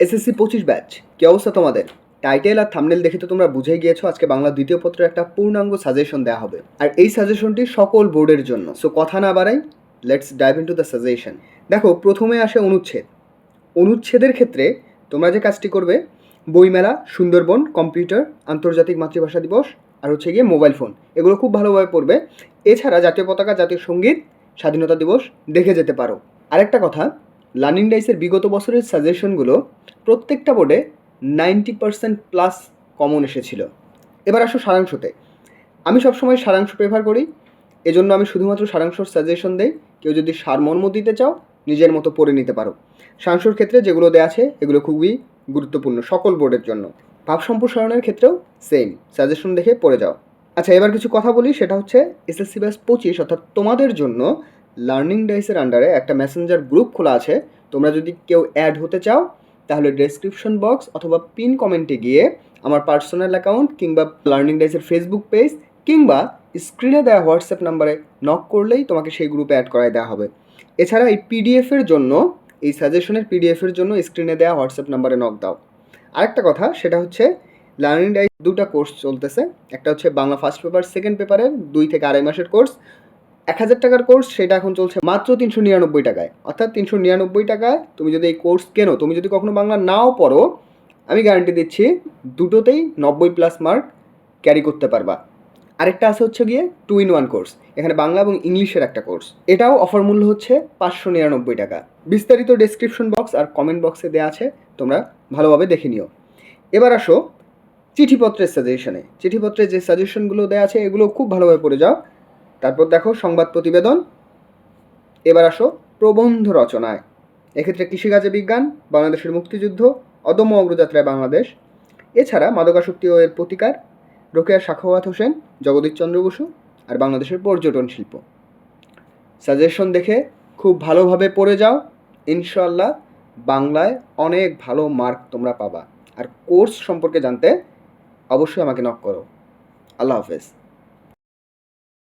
SSC পঁচিশ batch কি অবস্থা তোমাদের? টাইটেল আর থামনেল দেখে তো তোমরা বুঝেই গিয়েছো, আজকে বাংলা দ্বিতীয় পত্রের একটা পূর্ণাঙ্গ সাজেশন দেওয়া হবে। আর এই সাজেশনটি সকল বোর্ডের জন্য। সো কথা না বাড়াই let's dive into the suggestion দেখো, প্রথমে আসে অনুচ্ছেদ। অনুচ্ছেদের ক্ষেত্রে তোমরা যে কাজটি করবে, বইমেলা, সুন্দরবন কম্পিউটার আন্তর্জাতিক মাতৃভাষা দিবস, আর হচ্ছে গিয়ে মোবাইল ফোন এগুলো খুব ভালোভাবে পড়বে। এছাড়া জাতীয় পতাকা, জাতীয় সংগীত, স্বাধীনতা দিবস, দেখে যেতে পারো। আরেকটা কথা লার্নিং ডাইসের বিগত বছরের সাজেশনগুলো প্রত্যেকটা বোর্ডে নাইনটি পার্সেন্ট প্লাস কমন এসেছিল। এবার আসো সারাংশতে। আমি সবসময় সারাংশ প্রেফার করি, এজন্য আমি শুধুমাত্র সারাংশর সাজেশন দেই। কেউ যদি সারমর্ম দিতে চাও, নিজের মতো পড়ে নিতে পারো। সারাংশর ক্ষেত্রে যেগুলো দেওয়া আছে, এগুলো খুবই গুরুত্বপূর্ণ সকল বোর্ডের জন্য। ভাব সম্প্রসারণের ক্ষেত্রেও সেম সাজেশন দেখে পড়ে যাও। আচ্ছা এবার কিছু কথা বলি, সেটা হচ্ছে এসএসসি ব্যাস পঁচিশ, অর্থাৎ তোমাদের জন্য লার্নিং ডাইসের আন্ডারে একটা মেসেঞ্জার গ্রুপ খোলা আছে। তোমরা যদি কেউ অ্যাড হতে চাও, তাহলে ডেসক্রিপশন বক্স অথবা পিন কমেন্টে গিয়ে আমার পার্সোনাল অ্যাকাউন্ট কিংবা লার্নিং ডাইসের ফেসবুক পেজ কিংবা স্ক্রিনে দেওয়া হোয়াটসঅ্যাপ নাম্বারে নক করলেই তোমাকে সেই গ্রুপে অ্যাড করায় দেওয়া হবে। এছাড়া এই পিডিএফের জন্য, এই সাজেশনের পিডিএফের জন্য স্ক্রিনে দেওয়া হোয়াটসঅ্যাপ নাম্বারে নক দাও। আরেকটা কথা, সেটা হচ্ছে লার্নিং ডাইস দুটা কোর্স চলতেছে। একটা হচ্ছে বাংলা ফার্স্ট পেপার, সেকেন্ড পেপারের, দুই থেকে আড়াই মাসের কোর্স। এক হাজার টাকার কোর্স সেটা এখন চলছে মাত্র তিনশো নিরানব্বই টাকায়। অর্থাৎ তিনশো নিরানব্বই টাকায় তুমি যদি এই কোর্স কেনো, তুমি যদি কখনো বাংলা নাও পড়ো, আমি গ্যারান্টি দিচ্ছি দুটোতেই নব্বই প্লাস মার্ক ক্যারি করতে পারবা। আরেকটা আছে হচ্ছে গিয়ে টু ইন ওয়ান কোর্স এখানে বাংলা এবং ইংলিশের একটা কোর্স এটাও অফার মূল্য হচ্ছে পাঁচশো নিরানব্বই টাকা। বিস্তারিত ডেসক্রিপশন বক্স আর কমেন্ট বক্সে দেওয়া আছে, তোমরা ভালোভাবে দেখে নিও। এবার আসো চিঠিপত্রের সাজেশনে চিঠিপত্রে যে সাজেশনগুলো দেওয়া আছে, এগুলো খুব ভালোভাবে পড়ে যাও। তারপর দেখো সংবাদ প্রতিবেদন। এবার আসো প্রবন্ধ রচনায়। এক্ষেত্রে কৃষিকাজে বিজ্ঞান, বাংলাদেশের মুক্তিযুদ্ধ, অদম্য অগ্রযাত্রায় বাংলাদেশ। এছাড়া মাদকাসক্তি ও এর প্রতিকার, রোকেয়া সাখাওয়াত হোসেন জগদীশচন্দ্র বসু আর বাংলাদেশের পর্যটন শিল্প। সাজেশন দেখে খুব ভালোভাবে পড়ে যাও। ইনশাল্লাহ বাংলায় অনেক ভালো মার্ক তোমরা পাবা। আর কোর্স সম্পর্কে জানতে অবশ্যই আমাকে নক করো। আল্লাহ হাফেজ।